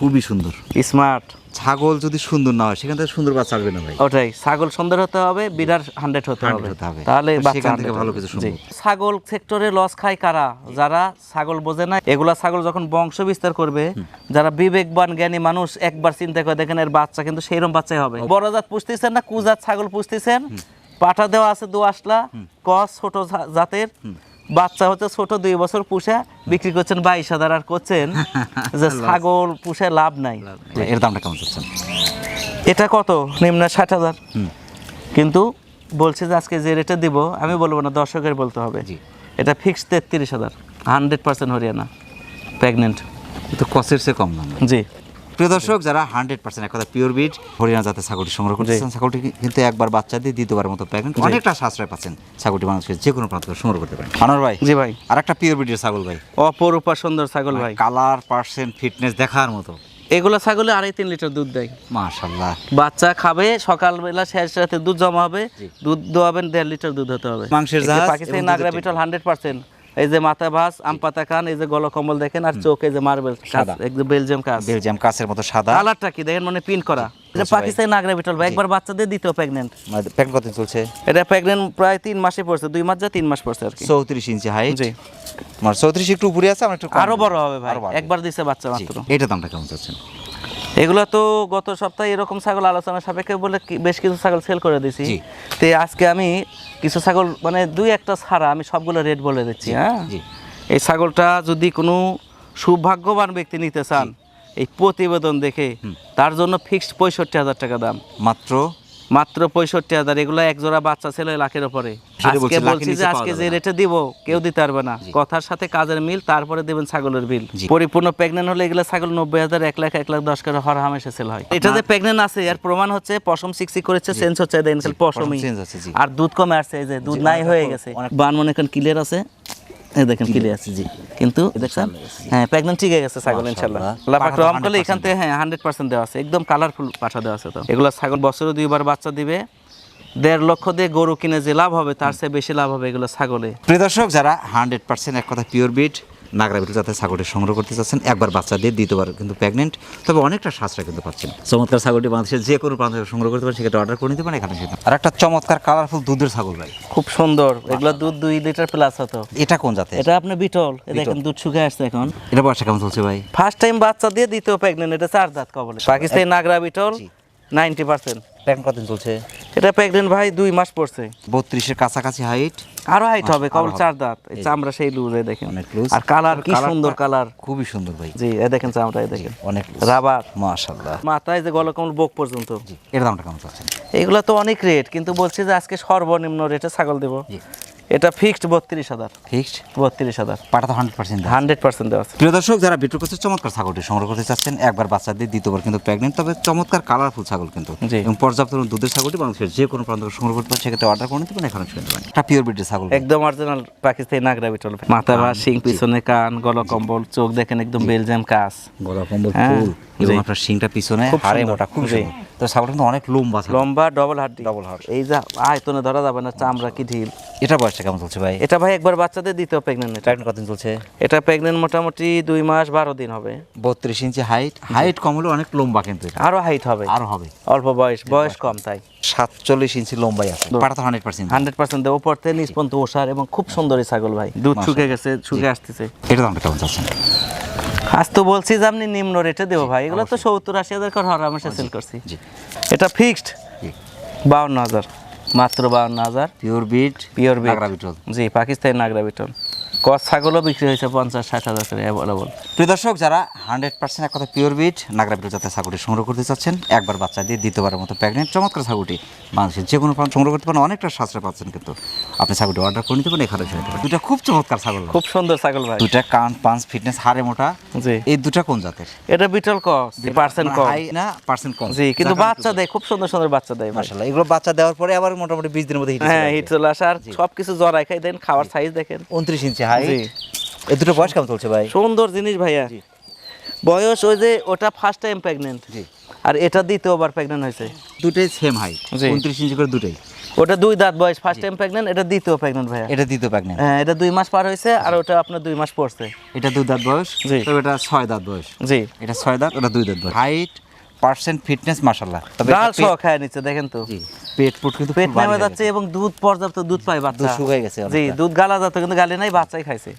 [SPEAKER 2] খুবই সুন্দর।
[SPEAKER 1] স্মার্ট।
[SPEAKER 2] ছাগল যদি সুন্দর না হয় সেখান থেকে সুন্দর বাচ্চা আসবে না ভাই।
[SPEAKER 1] ওটাই ছাগল সুন্দর হতে হবে বিরাট হান্ড্রেড হতে হবে। তাহলে
[SPEAKER 2] সেখান থেকে ভালো কিছু।
[SPEAKER 1] ছাগল সেক্টরে লস খায় কারা? যারা ছাগল বোঝে না এগুলা ছাগল যখন বংশ বিস্তার করবে যারা বিবেকবান জ্ঞানী মানুষ একবার চিন্তা করে দেখেন এর বাচ্চা কিন্তু সেইরকম বাচ্চাই হবে। বড় জাত পুষতেছেন না কুজাত ছাগল পুষতেছেন পাঠা দেওয়া আছে দু আসলা কস ছোট জাতের বাচ্চা হচ্ছে ছোট দুই বছর পুষে বিক্রি করছেন বাইশ হাজার আর করছেন। যে ছাগল পুষে লাভ নাই।
[SPEAKER 2] এর দামটা কেমন চাচ্ছেন?
[SPEAKER 1] এটা কত? নিম্ন ষাট হাজার। কিন্তু বলছে যে আজকে যে রেটে দিব আমি বলব না দর্শকের বলতে হবে।
[SPEAKER 2] জি।
[SPEAKER 1] এটা ফিক্সড তেত্রিশ হাজার। Hundred percent Haryana. প্রেগনেন্ট
[SPEAKER 2] কিন্তু কসের চেয়ে কম দাম।
[SPEAKER 1] জি।
[SPEAKER 2] প্রিয় দর্শক যারা হান্ড্রেড পার্সেন্ট এক কথা পিওর বিট হরিয়ানা জাতের ছাগলটি সংগ্রহ করতেছেন ছাগলটি কিন্তু একবার বাচ্চা দিয়ে দ্বিতীয়বার মতো প্যাকেট অনেকটা সাশ্রয় পাচ্ছেন ছাগলটি মানুষকে যে কোনো প্রান্ত সংগ্রহ করতে পারেন। আনোয়ার ভাই
[SPEAKER 1] জি ভাই।
[SPEAKER 2] আর একটা পিওর বিটের ছাগল ভাই।
[SPEAKER 1] অপরূপা সুন্দর ছাগল ভাই
[SPEAKER 2] কালার পার্সেন্ট ফিটনেস দেখার মতো।
[SPEAKER 1] এগুলো ছাগলে আড়াই তিন লিটার দুধ দেয়।
[SPEAKER 2] মাশাল্লাহ
[SPEAKER 1] বাচ্চা খাবে সকালবেলা শেষ রাতে দুধ জমা হবে দুধ দোয়াবেন দেড় লিটার দুধ হতে হবে।
[SPEAKER 2] মাংসের
[SPEAKER 1] পাকিস্তানি নাগরা বিটল হান্ড্রেড পার্সেন্ট এই যে মাথা ভাস আম পাতা খান এই যে গল কম্বল দেখেন আর চোখ এই যে মার্বেল
[SPEAKER 2] সাদা।
[SPEAKER 1] বেলজিয়াম কাজ
[SPEAKER 2] বেলজিয়াম কাছের মতো সাদা।
[SPEAKER 1] কালারটা কি দেখেন মানে পিন করা। এটা পাকিস্তানি নাগরা বিটল ভাই একবার বাচ্চাদের দিতেও প্রেগনেন্ট
[SPEAKER 2] চলছে?
[SPEAKER 1] এটা প্রেগনেন্ট প্রায় তিন মাসে পড়ছে দুই মাস যা তিন মাস পড়ছে আর কি।
[SPEAKER 2] চৌত্রিশ ইঞ্চি হাইট
[SPEAKER 1] জি।
[SPEAKER 2] মানে চৌত্রিশ একটু উপরে আছে আমার একটু।
[SPEAKER 1] আরও বড় হবে ভাই একবার দিছে বাচ্চা মাত্র।
[SPEAKER 2] এটা দামটা কেমন চাচ্ছেন?
[SPEAKER 1] এগুলো তো গত সপ্তাহে এরকম ছাগল আলোচনা সাপেক্ষে বলে বেশ কিছু ছাগল সেল করে
[SPEAKER 2] দিয়েছি।
[SPEAKER 1] তে আজকে আমি কিছু ছাগল মানে দুই একটা ছাড়া আমি সবগুলো রেট বলে দিচ্ছি হ্যাঁ? এই ছাগলটা যদি কোনো সৌভাগ্যবান ব্যক্তি নিতে চান এই প্রতিবেদন দেখে তার জন্য ফিক্সড পঁয়ষট্টি হাজার টাকা দাম।
[SPEAKER 2] মাত্র
[SPEAKER 1] মাত্র পঁয়ষট্টি হাজার এগুলো এক জোড়া বাচ্চা ছিল লাখের উপরে। আজকে
[SPEAKER 2] বলছি,
[SPEAKER 1] যে আজকে যে রেটে দিব কেউ দিতে পারবে না। কথার সাথে কাজের মিল তারপরে দেবেন ছাগলের বিল। পরিপূর্ণ প্রেগনেন্ট হলে এগুলো ছাগল নব্বই হাজার এক লাখ এক লাখ দশ করে হর হামেশা সেল হয়। এটা যে প্রেগনেন্ট আছে এর প্রমাণ হচ্ছে পশম সিক্সি করেছে সেন্স হচ্ছে পশমই। আর দুধ কমে আসছে এই যে দুধ নাই হয়ে গেছে। বান মনে করেন ক্লিয়ার আছে? এই দেখেন ক্লিয়ার আছে। জি। কিন্তু দেখছেন হ্যাঁ প্রেগনেন্ট ঠিক হয়ে গেছে ছাগল ইনশাল্লাহ রহম করলে এখান থেকে হ্যাঁ হান্ড্রেড পার্সেন্ট দেওয়া আছে। একদম কালারফুল পাঠা দেওয়া আছে তো। এগুলো ছাগল বছরে দুইবার বাচ্চা দিবে। দেড় লক্ষ দিয়ে গরু কিনে যে লাভ হবে তার চেয়ে বেশি লাভ হবে এগুলো ছাগলে।
[SPEAKER 2] প্রিয় দর্শক যারা হান্ড্রেড পার্সেন্ট এক কথা পিওর বিট নাগরা বিটল জাতের ছাগলটি সংগ্রহ করতে চাচ্ছেন একবার বাচ্চা দিয়ে দ্বিতীয়বার কিন্তু প্রেগনেন্ট তবে অনেকটা সাশ্রয় কিন্তু পাচ্ছেন। চমৎকার ছাগলটি বাংলাদেশের যে কোনো প্রান্ত সংগ্রহ করতে পারেন সেক্ষেত্রে অর্ডার করে নিতে পারেন এখানে সেটা। আর একটা চমৎকার কালারফুল দুধের ছাগল ভাই।
[SPEAKER 1] খুব সুন্দর। এগুলো দুধ দুই লিটার প্লাস হতো।
[SPEAKER 2] এটা কোন জাতের?
[SPEAKER 1] এটা আপনি বিটল। দেখেন দুধ শুকিয়ে আসছে এখন।
[SPEAKER 2] এটা বয়সটা কেমন চলছে ভাই?
[SPEAKER 1] ফার্স্ট টাইম বাচ্চা দিয়ে দ্বিতীয় প্রেগনেন্ট এটা চার দাঁত কবলে। Pakistani Nagra Beetal. Ninety percent
[SPEAKER 2] packet কতদিন চলছে?
[SPEAKER 1] এটা ভাই দুই মাস পড়ছে।
[SPEAKER 2] বত্রিশের কাছাকাছি হাইট
[SPEAKER 1] আরও হাইট হবে কবল চার দাঁত। এই চামড়া সেই লুজে দেখেন। আর কালার কি সুন্দর কালার
[SPEAKER 2] খুবই সুন্দর ভাই।
[SPEAKER 1] জি এই দেখেন চামড়া এই দেখেন।
[SPEAKER 2] অনেক
[SPEAKER 1] রাবার।
[SPEAKER 2] মাশাআল্লাহ।
[SPEAKER 1] মাথায় যে গলকমল বোক পর্যন্ত।
[SPEAKER 2] এর দামটা কেমন চাচ্ছেন?
[SPEAKER 1] এগুলো তো অনেক রেট কিন্তু বলছি যে আজকে সর্বনিম্ন রেটে ছাগল দেব। এটা ফিক্সড বত্রিশ হাজার।
[SPEAKER 2] ফিক্সড
[SPEAKER 1] বত্রিশ হাজার।
[SPEAKER 2] পাটা তো হান্ড্রেড পার্সেন্ট
[SPEAKER 1] হান্ড্রেড পার্সেন্ট দেওয়া আছে।
[SPEAKER 2] প্রিয় দর্শক যারা বিট্রু কাছে চমৎকার ছাগলটি সংগ্রহ করতে চাচ্ছেন। একবার বাচ্চা দিয়ে দ্বিতীয়বার কিন্তু প্রেগনেন্ট তবে চমৎকার কালারফুল ছাগল কিন্তু। এবং পর্যাপ্ত দুধের ছাগলটি বাংলাদেশের যে কোনো প্রান্ত সংগ্রহ করতে পারেন সেক্ষেত্রে অর্ডার করে নিতে পারেন এখানে শুনে পারেন। একটা পিওর বিটের ছাগল।
[SPEAKER 1] একদম অরিজিনাল পাকিস্তানি নাগরা বিটল মাথা বা শিং পিছনে কান গলকম্বল চোখ দেখেন একদম বেলজিয়াম কাজ।
[SPEAKER 2] গলা কম্বল
[SPEAKER 1] হ্যাঁ,
[SPEAKER 2] ফুল এবং। আপনার শিংটা পিছনে
[SPEAKER 1] খুব
[SPEAKER 2] হাড়ে। মোটা খুব সুন্দর। তো ছাগলটা কিন্তু অনেক লম্বা
[SPEAKER 1] লম্বা ডবল হাড্ডি
[SPEAKER 2] Double হাড়।
[SPEAKER 1] এই যা আয়তনে ধরা যাবে না চামড়া কি ঢিল।
[SPEAKER 2] এটা বয়সটা কেমন চলছে ভাই?
[SPEAKER 1] এটা ভাই একবার বাচ্চাদের দ্বিতীয় প্রেগনেন্ট
[SPEAKER 2] প্রেগনেন্ট কতদিন চলছে?
[SPEAKER 1] এটা প্রেগনেন্ট মোটামুটি দুই মাস বারো দিন হবে।
[SPEAKER 2] বত্রিশ ইঞ্চি হাইট হাইট কম হলে অনেক লম্বা কিন্তু
[SPEAKER 1] আরও হাইট হবে।
[SPEAKER 2] আরও হবে।
[SPEAKER 1] অল্প বয়স বয়স কম তাই।
[SPEAKER 2] সাতচল্লিশ ইঞ্চি লম্বাই আছে। পাটা তো হান্ড্রেড পার্সেন্ট
[SPEAKER 1] হান্ড্রেড পার্সেন্ট দেবো পড়তে নিজ পর্যন্ত ওষার এবং খুব সুন্দরী ছাগল ভাই। দুধ শুকে গেছে শুকে আসতেছে।
[SPEAKER 2] এটা দামটা কেমন চাচ্ছেন?
[SPEAKER 1] আজ তো বলছি যে আপনি নিম্ন রেটে দেবো ভাই। এগুলো তো সত্তর আশি হাজার করে হর আমরা সেল করছি। এটা ফিক্সড বাউন্ন হাজার। মাত্র বাউন্ন হাজার।
[SPEAKER 2] পিওর বিট
[SPEAKER 1] পিওর
[SPEAKER 2] বিটল
[SPEAKER 1] জি পাকিস্তানি নাগরা বিটল কস ছাগলও বিক্রি হয়েছে পঞ্চাশ ষাট হাজার করে অ্যাভেলেবল
[SPEAKER 2] প্রিয় দর্শক যারা হান্ড্রেড পার্সেন্ট এক কথা পিওর বিট নাগরা জাতের ছাগলটি সংগ্রহ করতে চাচ্ছেন একবার বাচ্চা দিয়ে দ্বিতীয়বারের মতো প্রেগনেন্ট চমৎকার ছাগলটি বাংলাদেশের যে কোনো প্রান্ত সংগ্রহ করতে পারেন অনেকটা সাশ্রয় পাচ্ছেন কিন্তু। আপনি ছাগলটি অর্ডার করে নিতে পারেন এখানে ছেড়ে দেবেন দুটা খুব চমৎকার ছাগল।
[SPEAKER 1] খুব সুন্দর ছাগল ভাই।
[SPEAKER 2] দুটা কান পাঁচ ফিটনেস মোটা।
[SPEAKER 1] জি।
[SPEAKER 2] এই দুটা কোন জাতের?
[SPEAKER 1] এটা বিটল কস পার্সেন্ট কম
[SPEAKER 2] না পার্সেন্ট কম
[SPEAKER 1] জি কিন্তু বাচ্চা দেয় খুব সুন্দর সুন্দর বাচ্চা দেয়
[SPEAKER 2] মাশাআল্লাহ এগুলো বাচ্চা দেওয়ার পরে আবার মোটামুটি বিশ দিনের মধ্যে হিট
[SPEAKER 1] হ্যাঁ হিট চলে আসে। আর সবকিছু জড়াই খাই দেন খাওয়ার সাইজ দেখেন।
[SPEAKER 2] উনত্রিশ ইঞ্চি হাই
[SPEAKER 1] জি।
[SPEAKER 2] এই দুটো বয়স কেমন চলছে ভাই?
[SPEAKER 1] সুন্দর জিনিস ভাইয়া। বয়স ওই যে ওটা ফার্স্ট টাইম প্রেগনেন্ট
[SPEAKER 2] জি।
[SPEAKER 1] আর এটা দ্বিতীয়বার প্রেগনেন্ট হয়েছে।
[SPEAKER 2] দুটোই সেম হাই
[SPEAKER 1] জি।
[SPEAKER 2] উনত্রিশ ইঞ্চি করে দুটোই।
[SPEAKER 1] ওটা দুই দাঁত বয়স ফার্স্ট টাইম প্রেগনেন্ট এটা দ্বিতীয় প্রেগনেন্ট ভাইয়া।
[SPEAKER 2] এটা দ্বিতীয় প্রেগনেন্ট
[SPEAKER 1] হ্যাঁ এটা দুই মাস পার হয়েছে আর ওটা আপনার দুই মাস পড়ছে।
[SPEAKER 2] এটা দুই দাঁত বয়স
[SPEAKER 1] জি।
[SPEAKER 2] তবে এটা ছয় দাঁত বয়স।
[SPEAKER 1] জি।
[SPEAKER 2] এটা ছয় দাঁত ওটা দুই দাঁত বয়স। হাইট পার্সেন্ট ফিটনেস মাশাল্লাহ তবে
[SPEAKER 1] ডাল সহ খায় নিচ্ছে দেখেন তো।
[SPEAKER 2] জি পেট পুট কিন্তু
[SPEAKER 1] পেট নেমে যাচ্ছে এবং দুধ পর্যাপ্ত দুধ পায় বাচ্চা।
[SPEAKER 2] গেছে
[SPEAKER 1] জি দুধ গালা যাচ্ছে কিন্তু গালি নাই বাচ্চাই খাইছে।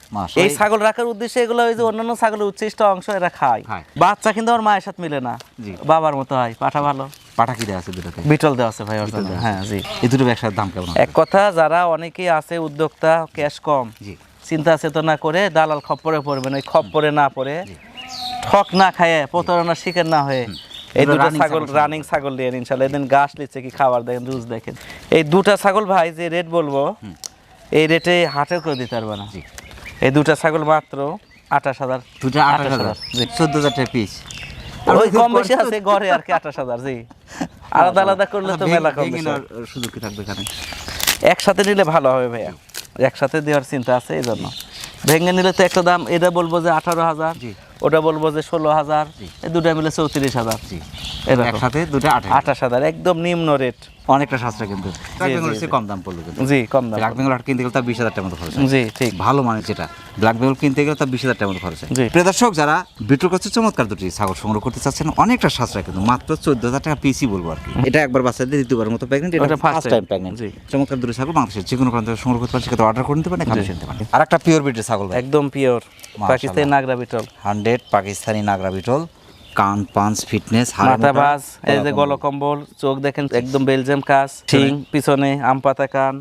[SPEAKER 1] এই ছাগল রাখার উদ্দেশ্যে এগুলো ওই যে অন্যান্য ছাগলের উচ্ছিষ্ট অংশ এরা খায়। বাচ্চা কিন্তু আমার মায়ের সাথে মিলে না।
[SPEAKER 2] জি।
[SPEAKER 1] বাবার মতো হয় পাঠা ভালো।
[SPEAKER 2] পাঠা কি আছে দুটোতে?
[SPEAKER 1] বিটল দেওয়া আছে ভাই হ্যাঁ জি।
[SPEAKER 2] এই দুটো ব্যবসার দাম কেমন
[SPEAKER 1] এক কথা যারা অনেকেই আছে উদ্যোক্তা ক্যাশ কম।
[SPEAKER 2] জি।
[SPEAKER 1] চিন্তা চেতনা করে দালাল খপ্পরে পড়বেন ওই খপ্পরে না পড়ে ঠক না খায় প্রতারণার শিকার না হয়ে এই দুটো ছাগল। রানিং ছাগল দিয়ে ইনশাল্লাহ। এদিন ঘাস নিচ্ছে কি খাবার দেখেন দেখেন। এই দুটা ছাগল ভাই যে রেট বলব এই রেটে হাটে করে দিতে পারবে না। এই দুটা ছাগল মাত্র আঠাশ হাজার
[SPEAKER 2] দুটা আঠাশ হাজার। চোদ্দ হাজার টাকা পিস
[SPEAKER 1] ওই কম বেশি আছে গড়ে আর কি আঠাশ হাজার জি। আলাদা আলাদা করলে তো মেলা কম
[SPEAKER 2] সুযোগ কি থাকবে এখানে?
[SPEAKER 1] একসাথে নিলে ভালো হবে ভাইয়া। একসাথে দেওয়ার চিন্তা আছে এই জন্য। ভেঙে নিলে তো একটা দাম এটা বলব যে আঠারো হাজার।
[SPEAKER 2] জি।
[SPEAKER 1] ওটা বলব যে ষোলো হাজার এই দুটা মিলে চৌত্রিশ হাজার।
[SPEAKER 2] জি।
[SPEAKER 1] এরকম
[SPEAKER 2] একসাথে দুটো আঠাশ
[SPEAKER 1] হাজার। একদম নিম্ন রেট
[SPEAKER 2] অনেকটা সাশ্রয় কিন্তু। কম দাম পড়ল কিন্তু।
[SPEAKER 1] জি কম দাম
[SPEAKER 2] ব্ল্যাক বেঙ্গল হাট কিনতে গেলে তার বিশ হাজার টাকার মতো খরচ হয়।
[SPEAKER 1] জি ঠিক।
[SPEAKER 2] ভালো মানের যেটা। ব্ল্যাক বেঙ্গল কিনতে গেলে তার বিশ হাজার টাকার মতো খরচ হয়।
[SPEAKER 1] জি।
[SPEAKER 2] প্রিয় দর্শক যারা বিটুর কাছে চমৎকার দুটি ছাগল সংগ্রহ করতে চাচ্ছেন অনেকটা সাশ্রয় কিন্তু। মাত্র চোদ্দ হাজার টাকা পিসি বলব আর কি। এটা একবার বাচ্চা দিয়ে দ্বিতীয়বার মতো প্রেগনেন্ট এটা ফার্স্ট টাইম প্রেগনেন্ট
[SPEAKER 1] জি।
[SPEAKER 2] চমৎকার দুটি ছাগল বাংলাদেশের যে কোনো প্রান্ত সংগ্রহ করতে পারেন সেক্ষেত্রে অর্ডার করে নিতে পারেন এখানে নিতে পারেন আর একটা পিওর বিটের ছাগল
[SPEAKER 1] একদম পিওর পাকিস্তানি নাগরা বিটল
[SPEAKER 2] হান্ড্রেড পাকিস্তানি নাগরা বিটল কান পাঞ্চ ফিটনেস
[SPEAKER 1] মাথা বাস এই যে গলকম্বল চোখ দেখেন একদম বেলজিয়াম কাজ শিং পিছনে আম পাতা কান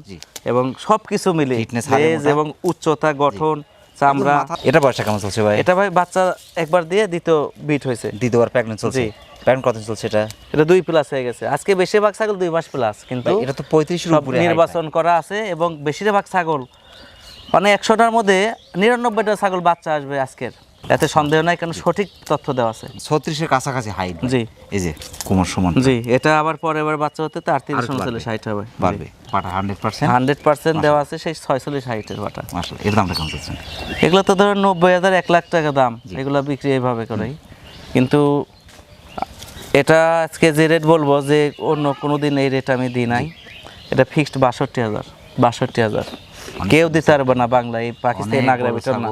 [SPEAKER 1] এবং সবকিছু মিলে
[SPEAKER 2] হাড়ে
[SPEAKER 1] এবং উচ্চতা গঠন চামড়া।
[SPEAKER 2] এটা বয়সটা কেমন চলছে ভাই?
[SPEAKER 1] এটা ভাই বাচ্চা একবার দিয়ে দ্বিতীয় বিট হয়েছে।
[SPEAKER 2] দ্বিতীয়বার প্রেগনেন্ট চলছে। প্রেগনেন্ট কত চলছে এটা?
[SPEAKER 1] এটা দুই প্লাস হয়ে গেছে। আজকে বেশিরভাগ ছাগল দুই মাস প্লাস কিন্তু
[SPEAKER 2] এটা তো পঁয়ত্রিশের উপরে
[SPEAKER 1] নির্বাচন করা আছে এবং বেশিরভাগ ছাগল মানে একশোটার মধ্যে নিরানব্বইটা ছাগল বাচ্চা আসবে আজকের। এতে সন্দেহ নাই কারণ সঠিক তথ্য দেওয়া আছে।
[SPEAKER 2] ছত্রিশের কাছাকাছি হাইট
[SPEAKER 1] জি।
[SPEAKER 2] এই যে কোমর সমান।
[SPEAKER 1] জি এটা আবার পরের বার বাচ্চা হতে তো আটত্রিশ উনচল্লিশ হাইট হবে।
[SPEAKER 2] পাটা হান্ড্রেড পার্সেন্ট
[SPEAKER 1] হান্ড্রেড পার্সেন্ট দেওয়া আছে সেই ছয়চল্লিশ হাইটের বাটা
[SPEAKER 2] মাসাল এর দামটা কেমন চলছে
[SPEAKER 1] এগুলো তো ধরুন নব্বই হাজার এক লাখ টাকা দাম। এগুলো বিক্রি এইভাবে করেই। কিন্তু এটা আজকে যে রেট বলব যে অন্য কোনো দিন এই রেট আমি দিই নাই। এটা ফিক্সড বাষট্টি হাজার। বাষট্টি হাজার। কেউ দিতে পারবে না বাংলায় পাকিস্তানি নাগরা বিটল না।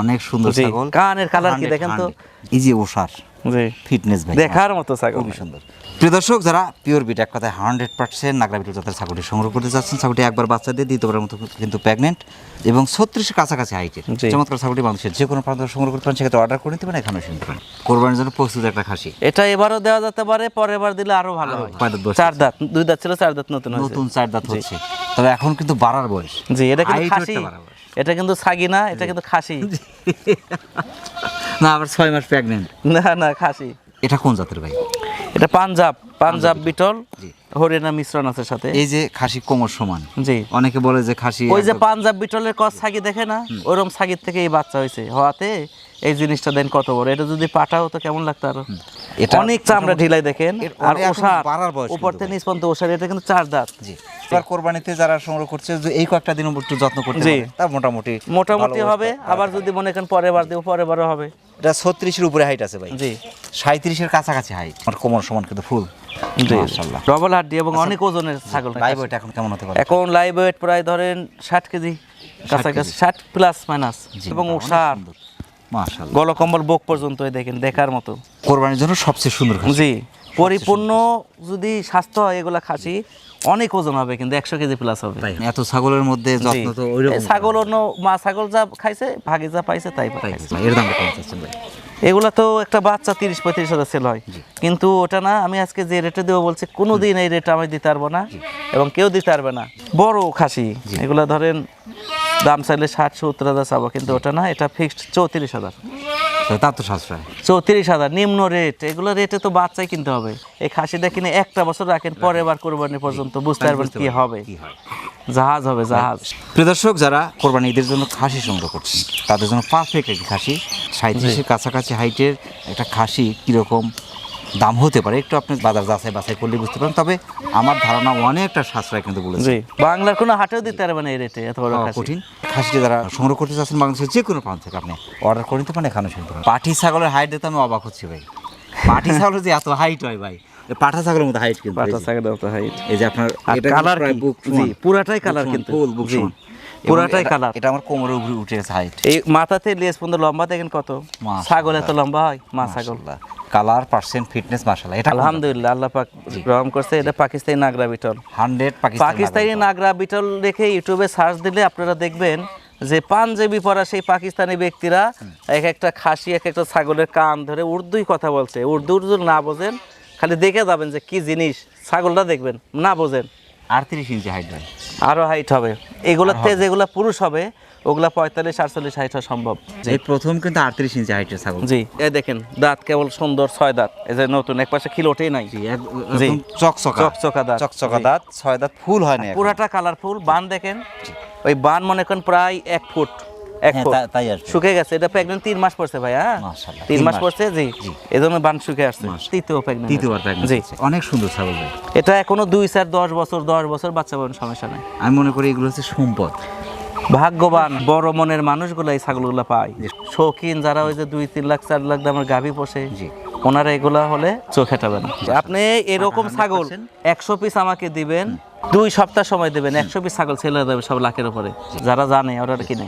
[SPEAKER 2] অনেক সুন্দর ছাগল।
[SPEAKER 1] কানের কালার কি দেখেন তো?
[SPEAKER 2] ইজি যে ওষার।
[SPEAKER 1] জি।
[SPEAKER 2] ফিটনেস ভাই।
[SPEAKER 1] দেখার মতো ছাগল
[SPEAKER 2] খুবই সুন্দর। প্রিয় দর্শক যারা পিওর বিট এক কথায় হান্ড্রেড পার্সেন্ট নাগরা বিটের জাতের ছাগলটি সংগ্রহ করতে চাচ্ছেন ছাগলটি একবার বাচ্চা দিয়ে দ্বিতীয়বারের মতো কিন্তু প্রেগনেন্ট এবং ছত্রিশের কাছাকাছি হাইটের
[SPEAKER 1] জি।
[SPEAKER 2] চমৎকার ছাগলটি মানুষের যে কোনো প্রান্ত সংগ্রহ করতে পারেন সেক্ষেত্রে অর্ডার করে নিতে পারেন এখানে শুনতে পারেন কোরবানির জন্য প্রস্তুত একটা খাসি।
[SPEAKER 1] এটা এবারও দেওয়া যেতে পারে পরের বার দিলে আরও ভালো চার দাঁত দুই দাঁত ছিল চার দাঁত নতুন
[SPEAKER 2] নতুন চার দাঁত হচ্ছে। তবে এখন কিন্তু বাড়ার বয়স।
[SPEAKER 1] জি এটা কিন্তু খাসি। এটা কিন্তু ছাগি না এটা কিন্তু খাসি।
[SPEAKER 2] না আবার ছয় মাস প্রেগনেন্ট
[SPEAKER 1] না না খাসি।
[SPEAKER 2] এটা কোন জাতের ভাই?
[SPEAKER 1] এটা পাঞ্জাব পাঞ্জাব বিটল। হরিয়ানা মিশ্রণ আছে সাথে।
[SPEAKER 2] এই যে খাসি কোমর সমান।
[SPEAKER 1] জি।
[SPEAKER 2] অনেকে বলে যে খাসি
[SPEAKER 1] ওই যে পাঞ্জাব বিটলের কস ছাগি দেখে না ওরকম ছাগির থেকে এই বাচ্চা হয়েছে। হওয়াতে এই জিনিসটা দেন কত বড়। এটা যদি পাটা হতো কেমন লাগতো আরও।
[SPEAKER 2] এটা
[SPEAKER 1] অনেক চামড়া ঢিলাই দেখেন আর ওষার থেকে নিচ পর্যন্ত ওষার এটা কিন্তু চার দাঁত।
[SPEAKER 2] জি এবার কোরবানিতে যারা সংগ্রহ করছে যে এই কয়েকটা দিন একটু যত্ন করতে
[SPEAKER 1] জি।
[SPEAKER 2] তা মোটামুটি
[SPEAKER 1] মোটামুটি হবে আবার যদি মনে করেন পরের বার দেবো পরের বারও হবে।
[SPEAKER 2] এটা ছত্রিশের উপরে হাইট আছে ভাই।
[SPEAKER 1] জি।
[SPEAKER 2] সাঁত্রিশের কাছাকাছি হাইট আমার কোমর সমান কিন্তু ফুল
[SPEAKER 1] ডবল হাড্ডি এবং অনেক ওজনের ছাগল
[SPEAKER 2] লাইভ ওয়েট এখন কেমন হতে পারে?
[SPEAKER 1] এখন লাইভ ওয়েট প্রায় ধরেন ষাট কেজি কাছাকাছি ষাট প্লাস মাইনাস এবং ওষার। গলকম্বল বুক পর্যন্ত দেখেন দেখার মতো।
[SPEAKER 2] কোরবানির জন্য সবচেয়ে সুন্দর
[SPEAKER 1] জি পরিপূর্ণ যদি স্বাস্থ্য হয় এগুলা খাসি অনেক ওজন হবে কিন্তু একশো কেজি প্লাস হবে।
[SPEAKER 2] এত ছাগলের মধ্যে যত্ন তো ওইরকম
[SPEAKER 1] ছাগল অন্য মা ছাগল যা খাইছে ভাগে যা পাইছে তাই
[SPEAKER 2] এর ভাই?
[SPEAKER 1] এগুলা তো একটা বাচ্চা তিরিশ পঁয়ত্রিশ হাজার সেল হয়। কিন্তু ওটা না আমি আজকে যে রেটে দেবো বলছি কোনো দিন এই রেটে আমি দিতে পারব না এবং কেউ দিতে পারবে না। বড় খাসি। এগুলা ধরেন দাম চাইলে ষাট সত্তর হাজার চাবো কিন্তু ওটা না এটা ফিক্সড চৌত্রিশ হাজার।
[SPEAKER 2] তো তো সাশ্রয়।
[SPEAKER 1] চৌত্রিশ হাজার নিম্ন রেট এগুলো রেটে তো বাচ্চাই কিনতে হবে। এই খাসিটা কিনে একটা বছর রাখেন পরের বার কোরবানি পর্যন্ত বুঝতে পারবেন কি হবে।
[SPEAKER 2] কি
[SPEAKER 1] জাহাজ হবে জাহাজ।
[SPEAKER 2] প্রিয় দর্শক যারা কোরবানি ঈদের জন্য খাসি সংগ্রহ করছেন তাদের জন্য পারফেক্ট একটি খাসি। সাঁত্রিশের কাছাকাছি হাইটের একটা খাসি কীরকম? দাম হতে পারে। একটু আপনি বাজার যাচাই বাছাই করলে বুঝতে পারেন তবে আমার ধারণা অনেকটা সাশ্রয় কিন্তু বলেছে।
[SPEAKER 1] বাংলার কোনো হাটেও দিতে পারবে না এই রেটে এত বড়
[SPEAKER 2] কঠিন। খাসিটি যারা সংগ্রহ করতে চাচ্ছেন বাংলাদেশের যে কোনো প্রান্ত থেকে আপনি অর্ডার করে নিতে পারেন এখানে শুনতে পারেন পাটি ছাগলের হাইট দেখতে আমি অবাক হচ্ছি ভাই। পাটি ছাগলের যে এত হাইট হয় ভাই পাঠা ছাগলের মতো হাইট কিন্তু এই
[SPEAKER 1] পাটা
[SPEAKER 2] যে-
[SPEAKER 1] ছাগল তো হাইট
[SPEAKER 2] এই যে আপনার
[SPEAKER 1] কালার
[SPEAKER 2] বুক
[SPEAKER 1] পুরাটাই কালার কিন্তু।
[SPEAKER 2] ফুল বুক
[SPEAKER 1] পুরাটাই কালার
[SPEAKER 2] এটা আমার কোমরের উপরে উঠে গেছে হাইট
[SPEAKER 1] এই মাথাতে লেজ পর্যন্ত লম্বা দেখেন কত? ছাগল এত লম্বা হয় মা ছাগল।
[SPEAKER 2] কালার পার্সেন্ট ফিটনেস মাশাআল্লাহ এটা
[SPEAKER 1] আলহামদুলিল্লাহ আল্লাহ পাক রহম করছে এটা পাকিস্তানি নাগরা বিটল।
[SPEAKER 2] হান্ড্রেড
[SPEAKER 1] পাকিস্তানি নাগরা বিটল। রেখে ইউটিউবে সার্চ দিলে আপনারা দেখবেন যে পাঞ্জাবি পরা সেই পাকিস্তানি ব্যক্তিরা এক একটা খাসি এক একটা ছাগলের কান ধরে উর্দুই কথা বলছে। উর্দু উর্দু না বোঝেন খালি দেখে যাবেন যে কি জিনিস ছাগলটা দেখবেন না বোঝেন।
[SPEAKER 2] আটত্রিশ ইঞ্চি হাইট ভাই
[SPEAKER 1] আরও হাইট হবে। এগুলোতে যেগুলো পুরুষ হবে ওগুলা পঁয়তাল্লিশ আটচল্লিশ হাইট হওয়া সম্ভব।
[SPEAKER 2] এই প্রথম কিন্তু আটত্রিশ ইঞ্চি হাইটের ছাগল।
[SPEAKER 1] জি। এই দেখেন দাঁত কেবল সুন্দর ছয় দাঁত। এই যে নতুন এক পাশে খিলোটেই নাই।
[SPEAKER 2] জি চকচকা।
[SPEAKER 1] চকচকা দাঁত।
[SPEAKER 2] চকচকা দাঁত ছয় দাঁত ফুল হয় না।
[SPEAKER 1] পুরাটা কালারফুল বান দেখেন। ওই বান মনে করেন প্রায় এক ফুট এক
[SPEAKER 2] হ্যাঁ,
[SPEAKER 1] ফুট।
[SPEAKER 2] তাই আর
[SPEAKER 1] শুকে গেছে। এটা প্রেগনেন্ট তিন মাস পড়ছে ভাই হ্যাঁ? তিন
[SPEAKER 2] তিন
[SPEAKER 1] মাস
[SPEAKER 2] মাস।
[SPEAKER 1] পড়ছে জি। এই জন্য বান শুকে আসছে। তৃতীয় প্রেগনেন্ট
[SPEAKER 2] তৃতীয়বার pregnant
[SPEAKER 1] জি।
[SPEAKER 2] অনেক সুন্দর ছাগল
[SPEAKER 1] এটা এখনও দুই চার দশ বছর দশ বছর বাচ্চা পাবেন সমস্যা নাই।
[SPEAKER 2] আমি মনে করি এগুলো হচ্ছে সম্পদ।
[SPEAKER 1] ভাগ্যবান বড় মনের মানুষগুলো এই ছাগলগুলো পায়। শৌখিন যারা ওই যে দুই তিন লাখ চার লাখ দামের গাভী পোষে। ওনারা এগুলা হলে চোখে টাবেন আপনি এরকম ছাগল একশো পিস আমাকে দিবেন দুই সপ্তাহ সময় দেবেন একশো পিস ছাগল ছেলে দেবে সব লাখের উপরে। যারা জানে ওরা কিনে।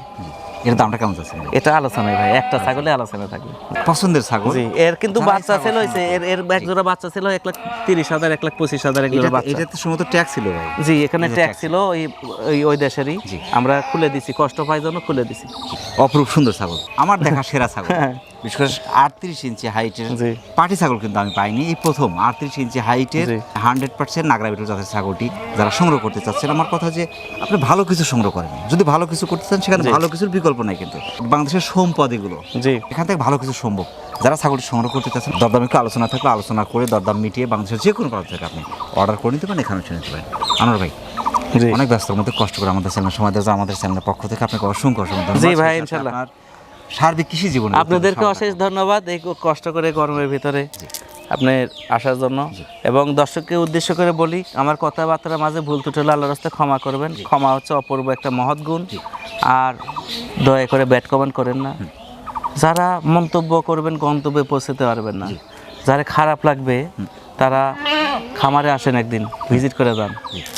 [SPEAKER 2] এর দামটা কেমন যাচ্ছে
[SPEAKER 1] এটা আলোচনায় ভাই একটা ছাগলে আলোচনা থাকবে।
[SPEAKER 2] পছন্দের ছাগল?
[SPEAKER 1] জি এর কিন্তু বাচ্চা ছিল হয়েছে এর এর এক জোড়া বাচ্চা ছিল এক লাখ তিরিশ হাজার এক লাখ পঁচিশ হাজার এক
[SPEAKER 2] জোড়া
[SPEAKER 1] বাচ্চা।
[SPEAKER 2] এটাতে সম্ভবত ট্যাক্স ছিল ভাই।
[SPEAKER 1] জি এখানে ট্যাক্স ছিল ওই ওই- দেশেরই। আমরা খুলে দিছি কষ্ট পাই জন্য খুলে দিছি।
[SPEAKER 2] অপরূপ সুন্দর ছাগল। আমার দেখা সেরা ছাগল।
[SPEAKER 1] হ্যাঁ।
[SPEAKER 2] বিশেষ করে আটত্রিশ ইঞ্চি হাইটের। পাটি ছাগল কিন্তু আমি পাইনি। এই প্রথম আটত্রিশ ইঞ্চি হাইটের হান্ড্রেড পার্সেন্ট নাগরা বিটুর জাতের ছাগলটি যারা সংগ্রহ করতে চাচ্ছেন আমার কথা যে আপনি ভালো কিছু সংগ্রহ করেন। যদি ভালো কিছু করতে চান সেখানে ভালো কিছুর বিকল্প নাই কিন্তু। বাংলাদেশের সম্পদ এগুলো। এখান থেকে ভালো কিছু সম্ভব। যারা ছাগলটি সংগ্রহ করতে চাচ্ছেন দরদাম একটু আলোচনা থাকলে আলোচনা করে দরদাম মিটিয়ে বাংলাদেশের যে কোনো প্রান্ত থেকে আপনি অর্ডার করে নিতে পারেন এখানে এসে নিতে পারেন। আনোয়ার ভাই অনেক ব্যস্তর মধ্যে কষ্ট করে আমাদের চ্যানেল সময় দেওয়া আমাদের চ্যানেলের পক্ষ থেকে আপনাকে অসংখ্য অসংখ্য
[SPEAKER 1] জি ভাই।
[SPEAKER 2] আপনার সার্বিক কৃষি জীবন
[SPEAKER 1] আপনাদেরকে অশেষ ধন্যবাদ এই কষ্ট করে গরমের ভিতরে আপনি আসার জন্য। এবং দর্শককে উদ্দেশ্য করে বলি আমার কথাবার্তার মাঝে ভুল ত্রুটি হলে আল্লাহর রাস্তায় ক্ষমা করবেন। ক্ষমা হচ্ছে অপূর্ব একটা মহৎ গুণ। আর দয়া করে ব্যাট কমেন্ট করেন না। যারা মন্তব্য করবেন গন্তব্যে পৌঁছতে পারবেন না। যারা খারাপ লাগবে তারা খামারে আসেন একদিন ভিজিট করে যান।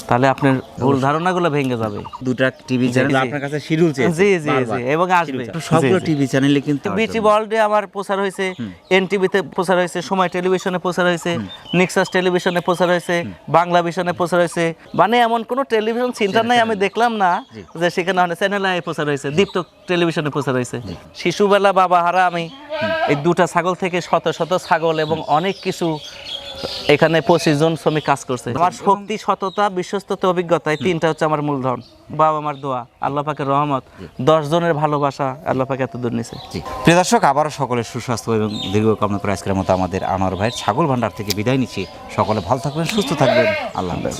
[SPEAKER 1] তাহলে আপনার ভুল ধারণাগুলো ভেঙে যাবে।
[SPEAKER 2] দুটা টিভি চ্যানেল আপনার কাছে শিডিউল
[SPEAKER 1] জি জি জি এবং আসবে।
[SPEAKER 2] সবগুলো। টিভি চ্যানেলে কিন্তু
[SPEAKER 1] বিটি ওয়ার্ল্ডে আমার প্রচার হয়েছে এনটিভিতে প্রচার হয়েছে সময় টেলিভিশনে প্রচার হয়েছে নিক্সাস টেলিভিশনে প্রচার হয়েছে বাংলা ভিশনে প্রচার হয়েছে। মানে এমন কোনো টেলিভিশন সেন্টার নাই আমি দেখলাম না যে সেখানে অনেক চ্যানেল আই প্রচার হয়েছে দীপ্ত টেলিভিশনে প্রচার হয়েছে। শিশুবেলা বাবা হারা আমি এই দুটা ছাগল থেকে শত শত ছাগল এবং অনেক কিছু এখানে পঁচিশ জন শ্রমিক কাজ করছে। আমার শক্তি সততা বিশ্বস্ততা অভিজ্ঞতা এই তিনটা হচ্ছে আমার মূলধন বাবা আমার দোয়া আল্লাহ পাকের রহমত। দশ জনের ভালোবাসা আল্লাহ পাকে এত দূর নিছে।
[SPEAKER 2] প্রিয় দর্শক আবারও সকলের সুস্বাস্থ্য এবং দীর্ঘ কামনা করে আজকের মতো আমাদের আনোয়ার ভাইয়ের ছাগল ভান্ডার থেকে বিদায় নিচ্ছি। সকলে ভালো থাকবেন সুস্থ থাকবেন। আল্লাহ হাফেজ।